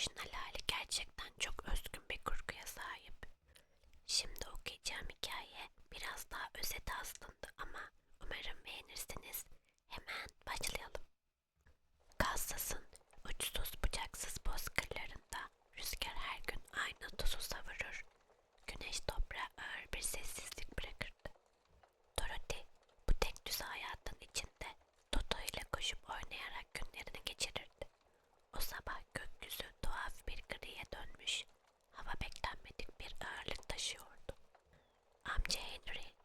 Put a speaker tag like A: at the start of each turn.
A: başına Lale gerçekten çok özgün bir kurguya sahip. Şimdi okuyacağım hikaye biraz daha özet aslında. change it.